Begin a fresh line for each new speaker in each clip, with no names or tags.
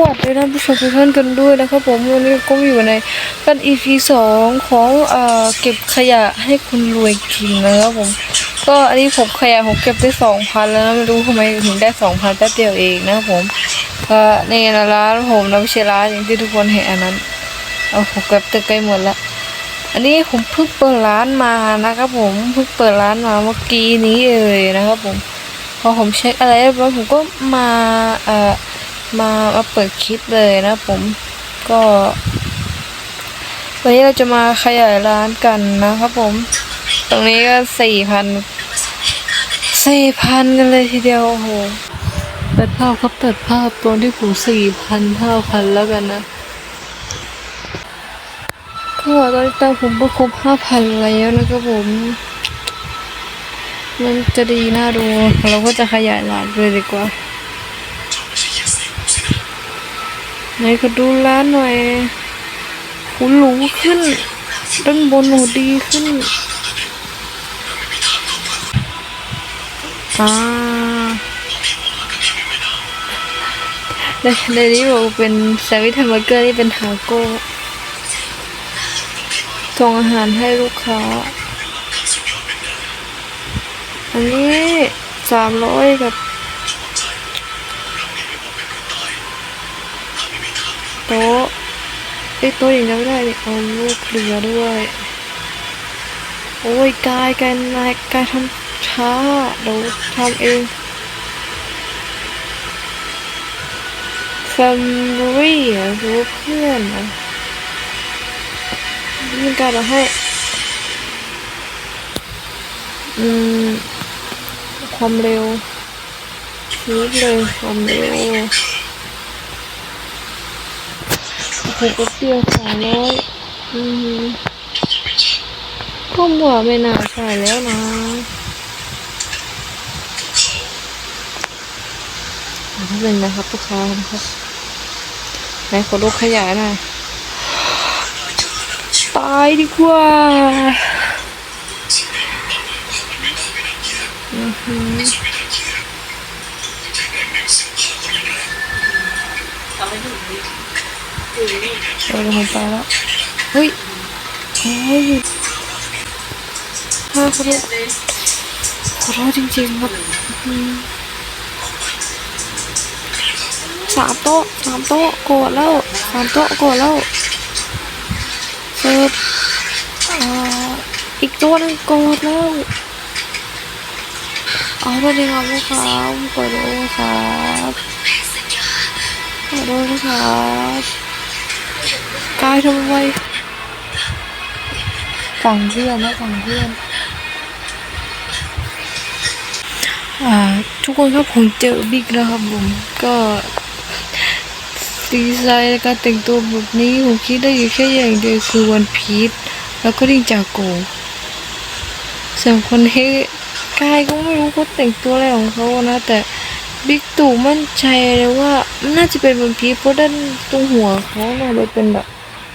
วัสดีท่านผู้ชมทุกท่านกันด้วยนะครับผมวันนี้ก็อยู่ในกัน EP สองของเอ่อเก็บขยะให้คุณรวยกินนะครับผม ก็อันนี้ผมขยะผมเก็บได้สองพันแล้วนะไม่รู้ทำไมถึงได้สองพันแป๊บเดียวเองนะครับผมก็นี่นะร้านผมนะไม่ใช่ร้านอย่างที่ทุกคนเห็นอันนั้นเอาผมเก็บตึกใกล้หมดละอันนี้ผมเพิ่งเปิดร้านมานะครับผมเพิ่งเปิดร้านมาเมื่อกี้นี้เลยนะครับผมพอผมเช็คอะไรเรียบร้อยผมก็มาเอ่อ มามาเปิดคลิปเลยนะผมก็วันนี้เราจะมาขยายร้านกันนะครับผม ตรงนี้ก็สี่พันสี่พันกันเลยทีเดียวโอ้โหเปิดภาพครับเปิดภาพตัวที่ผมสี่พันห้าพันแล้วกันนะก็ตอนนี้ตังผมก็ครบห้าพันแล้วนะครับผม มันจะดีน่าดู เราก็จะขยายร้านเลยดีกว่า ไหนก็ดูร้านหน่อยหูหรูขึ้นด้านบนหูดีขึ้นอ่าในในนี้บอกว่าเป็นแซนด์วิชแฮมเบอร์เกอร์นี่เป็นทาโก้ส่งอาหารให้ลูกค้า อันนี้สามร้อยกับโต๊ะ ไอ้ต๊ะอย่างเดียวไม่ได้เอาลูกเรือด้วย โอ้ยกายกายนายกายทำช้าเดี๋ยวทำเอง family อ่รู้เพื่อนอะนี่การเราให้อืมความเร็วชีดเลยความเร็ว โอ้โหก็เตี้ยวสามร้อยอืมก็หมวไม่น่าใช่แล้วนะอะถ้าเป็นนะครับลูกค้านะครับไหนขอดูกขยายหน่อยตายดีกว่าอือหือ เออผมไปแล้ว เฮ้ยเฮ้ยขอโทษขอโทษจริงๆครับสามโต๊ะสามโต๊ะโกรธแล้วสามโต๊ะโกรธแล้วเสิร์ฟอีกโต๊ะนึงโกรธแล้วเอาตัวดีครับลูกค้าขอโทษครับขอโทษนะครับ กายทำไมสั่งเพื่อนนะสั่งเพื่อนอ่าทุกคนครับผมเจอบิ๊กแล้วครับผมก็ดีไซน์และการแต่งตัวแบบนี้ผมคิดได้อยู่แค่อย่างเดียวคือวันพีชแล้วก็ดิงจากโกส่วนคนที่กายก็ไม่รู้เขาแต่งตัวอะไรของเขานะแต่ บิ๊กตู่มั่นใจเลยว่ามันน่าจะเป็นวันพีเพราะด้านตรงหัวเขาเนี่ยเลยเป็นแบบ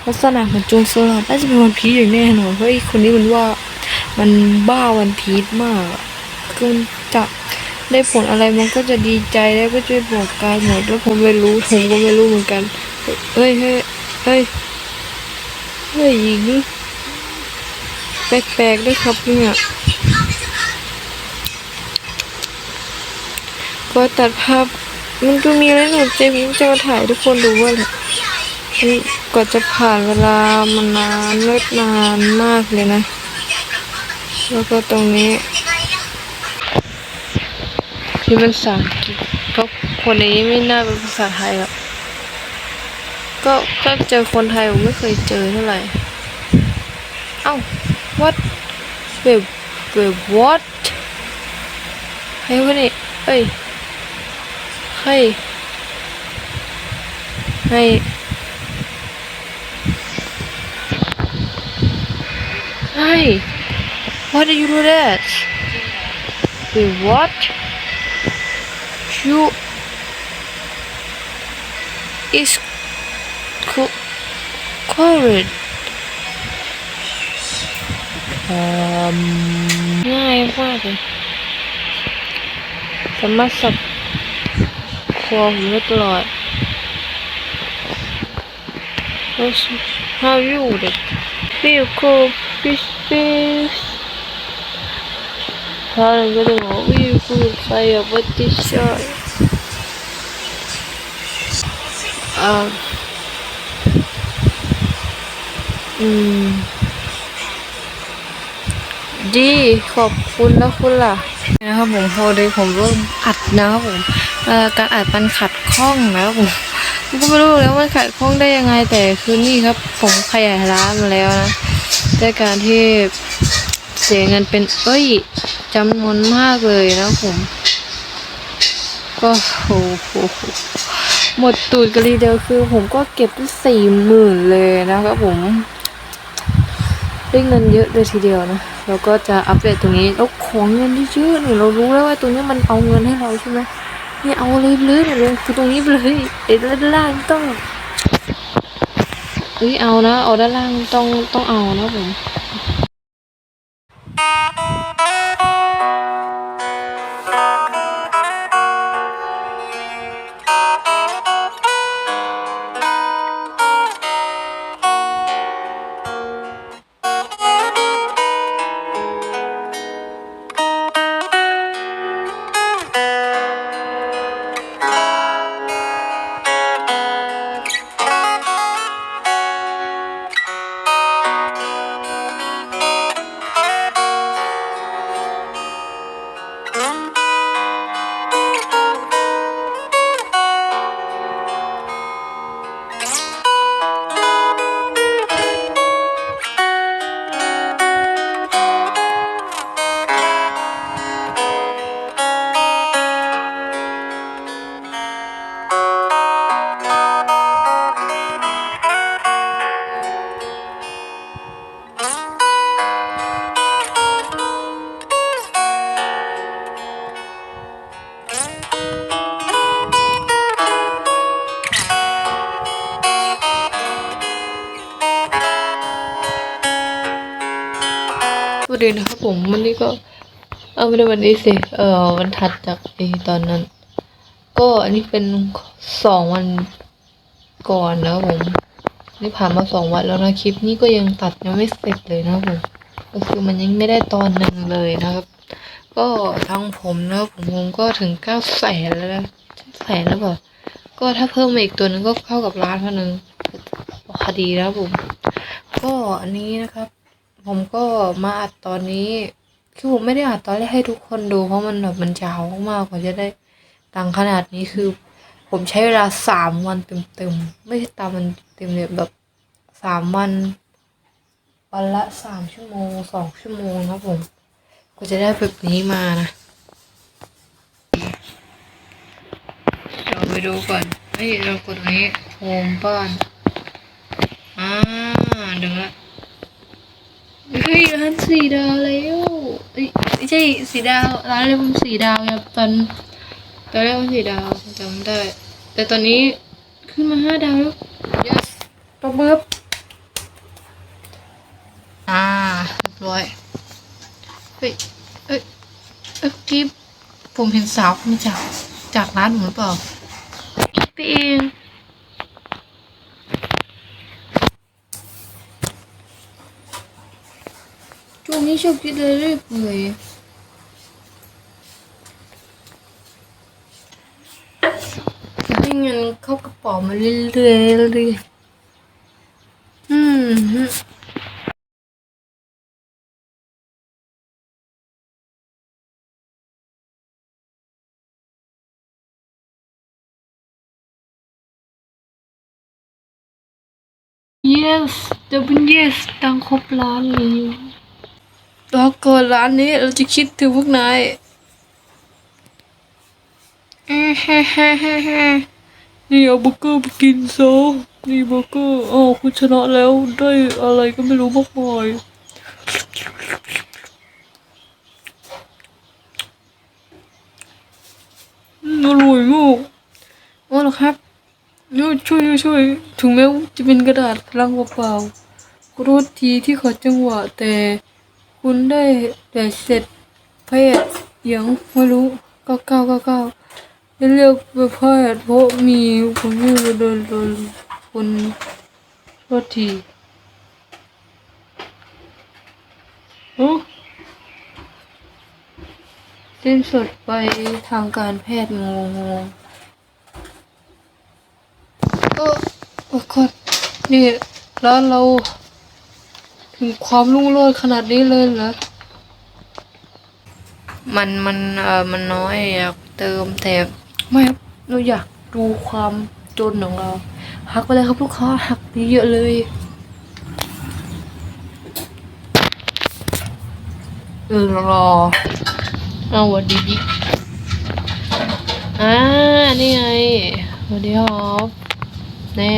ลักษณะเหมือนจงสลัดน่าจะเป็นวันพีอย่างแน่นอนเพราะไอ้คนนี้มันว่ามันบ้าวันพีชมากคือมันจับได้ผลอะไรมันก็จะดีใจแล้วก็ช่วยบอกกายหมดแล้วผมไม่รู้ผมก็ไม่รู้เหมือนกันเฮ้ยเฮ้ยเฮ้ยเฮ้ยหญิงแปลกๆด้วยครับเนี่ย ก็ตัดภาพมันก็มีอะไรหนูเจมจะมาถ่ายทุกคนดูว่าแหละกว่าจะผ่านเวลามานานเลิศนานมากเลยนะ แล้วก็ตรงนี้ที่เป็นภาอังกฤษเพราะคนนี้ไม่น่าเป็นภาษาไทยหรอกก็ก็เจอคนไทยผมไม่เคยเจอเท่าไหร่ เอ้า what wait wait what ใครวะเนี่ยเอ้ย ใครใครใคร why did you do that wait what you is co- correct อืมง่ายมากเลยสามารถสับค รัวผมได้ตลอด How's how you the vehicle business 他人ก็เลยบอกวิวกูใครอะวัดที่ใช่อ่าอืมดีขอบคุณนะคุณล่ะนะครับผมพอดีผมเริ่มอัดนะครับผม การอัดมันขัดข้องนะครับผมก็ไม่รู้แล้วมันขัดข้องได้ยังไงแต่คือนี่ครับ ผมขยายร้านมาแล้วนะด้วยการที่เสียเงินเป็น เอ้ยจำนวนมากเลยนะผม ก็โหหมดตูดกันเลยเดียวคือ ผมก็เก็บได้สี่หมื่นเลยนะครับผมได้เงินเยอะเลยทีเดียวนะเราก็จะอัปเดตตรงนี้แล้วของเงินที่เยอะเนี่ยเรารู้แล้วว่าตรงนี้มันเอาเงินให้เราใช่ไหม เนี่ยเอาเลยเลยเนี่ยลงคือตรงนี้ไปเลยไอ้ด้านล่างต้องเฮ้ยเอานะเอาด้านล่างต้องต้องเอานะผม สวัสดีนะครับผมวันนี้ก็ เอาไม่ได้วันนี้สิเออวันถัดจากไอตอนนั้น ก็อันนี้เป็นสองวันก่อนนะครับผมนี่ผ่านมาสองวันแล้วนะคลิปนี้ก็ยังตัดยังไม่เสร็จเลยนะครับผมก็คือมันยังไม่ได้ตอนหนึ่งเลยนะครับ ก็ทางผมนะครับผมผมก็ถึงเก้าแสนแล้วนะแสนแล้วเปล่าก็ถ้าเพิ่มมาอีกตัวนึงก็เข้ากับล้านเท่านึงคดีนะครับผม ก็อันนี้นะครับ ผมก็มาอัดตอนนี้คือผมไม่ได้อัดตอนแรกให้ทุกคนดู เพราะมันแบบมันยาวมากกว่าจะได้ตังขนาดนี้คือ ผมใช้เวลาสามวันเต็มๆไม่ใช่ตามมันเต็มเลยแบบสามวันวันละสามชั่วโมงสองชั่วโมงนะผมก็จะได้แบบนี้มานะเราไปดูก่อนเฮ้ยเรากดตรงนี้โฮมบ้านอ่าเดึงละ เฮ้ยร้านสี่ดาวแล้วเอ้ยไม่ใช่สี่ดาวร้านเรียกว่าสี่ดาวครับตอนตอนแรกมันสี่ดาวจำได้ แต่ตอนนี้ขึ้นมาห้าดาวแล้ว yes ตบมืออ่าเรียบร้อยเฮ้ยเอ้ยเอ้ยที่ผมเห็นสาวมาจากจากร้านผมหรือเปล่าคิดไปเอง ช่วงนี้ชอบคิดอะไรเรื่อยเปื่อยจะให้เงินเข้ากระเป๋ามาเรื่อยๆเรื่อยๆอืมเ yes จะเป็น yes ตังครบล้านเลย รอก่อนร้านนี้เราจะคิดถึงพวกนายเอ้เฮ้เฮ้เฮ้เฮ้นี่เอาเบอร์เกอร์ไปกินซะนี่เบอร์เกอร์อ๋อคุณชนะแล้วได้อะไรก็ไม่รู้มากมายอืมอร่อยมากอ๋อเหรอครับนี่ช่วยช่วยถึงแม้ว่าจะเป็นกระดาษลังเปล่าๆขอโทษทีที่ขัดจังหวะแต่ คุณได้แต่เสร็จเพศยังไม่รู้ก้าเก้าเก้าเก้าเลือกไปเพศเพราะมีคนที่เดินเดินคนคษทีอู้สิ้นสุดไปทางการแพทย์งงงเออโอ้กดนี่แล้วเรา ความรุ่งโรจน์ขนาดนี้เลยเหรอ มันมันเออมันน้อยอยากเติมแต่ไม่ครับเราอยากดูความจนของเรา หักไปเลยครับลูกค้าหักไปเยอะเลยเออรอเอาวันดีดีอ่านี่ไงสวัสดีครับแน่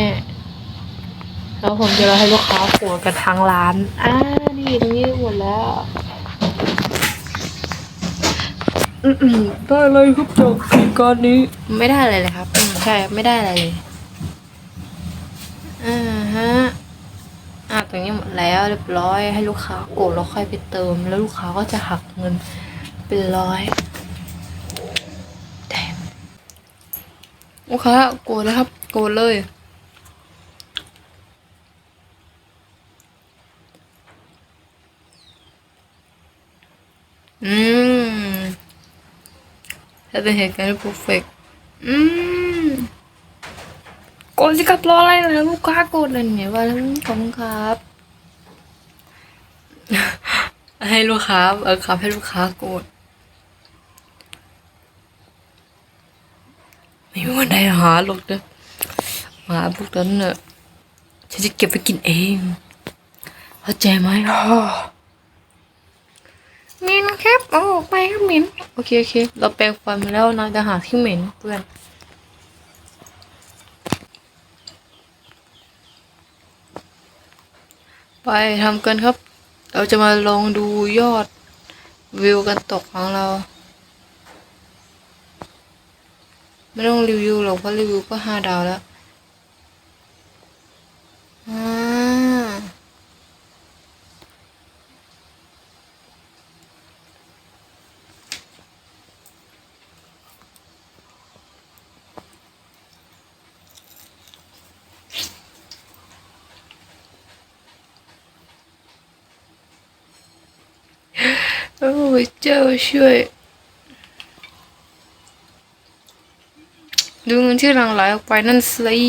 แล้วผมจะรอให้ลูกค้าโผล่กันทางร้าน อ่า นี่ตรงนี้หมดแล้ว อืมๆได้เลยครับจากเหตุการณ์นี้ ไม่ได้อะไรเลยครับอืมใช่ ไม่ได้อะไรเลย อ่าฮะ อะตรงนี้หมดแล้วเรียบร้อย ให้ลูกค้ากดแล้วค่อยไปเติม แล้วลูกค้าก็จะหักเงินเป็นร้อยแถมลูกค้ากดแล้วครับกดเลย อืม ถ้าเป็นเหตุการณ์ที่เพอร์เฟกอืมกดสิครับรออะไรนะลูกค้ากดนั่นไงว่าแล้วขอบคุณครับ ให้ลูกค้าเออครับให้ลูกค้ากดไม่มีวันใดหาหรอกเด้อหมาพวกนั้นเน่ะฉันจะเก็บไปกินเองเข้าใจไหม เหม็นครับเอาออกไปครับเหม็นโอเคโอเค เราแปรงฟันมาแล้วนะจะหาที่เหม็นเพื่อนไปทำกันครับ เราจะมาลองดูยอดวิวกันตกของเรา ไม่ต้องรีวิวหรอกเพราะรีวิวก็ห้าดาวแล้วอ่า โอ้ยเจ้าช่วย ดูเงินที่หลังไหลออกไปนั่นสิ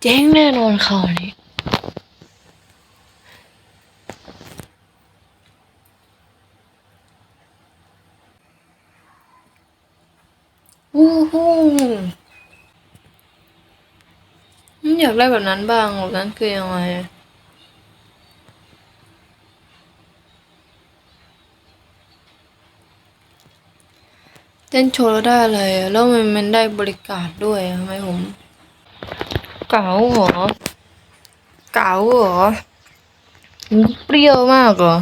เจ๊งแน่นอนเขานี้วู้ฮู้ อยากได้แบบนั้นบ้างแบบนั้นคือยังไงเต้นโชว์แล้วได้อะไรแล้วมันมันได้บริการด้วยทำไมผม เก๋าเหรอ เก๋าเหรอ เปรี้ยวมากเหรอ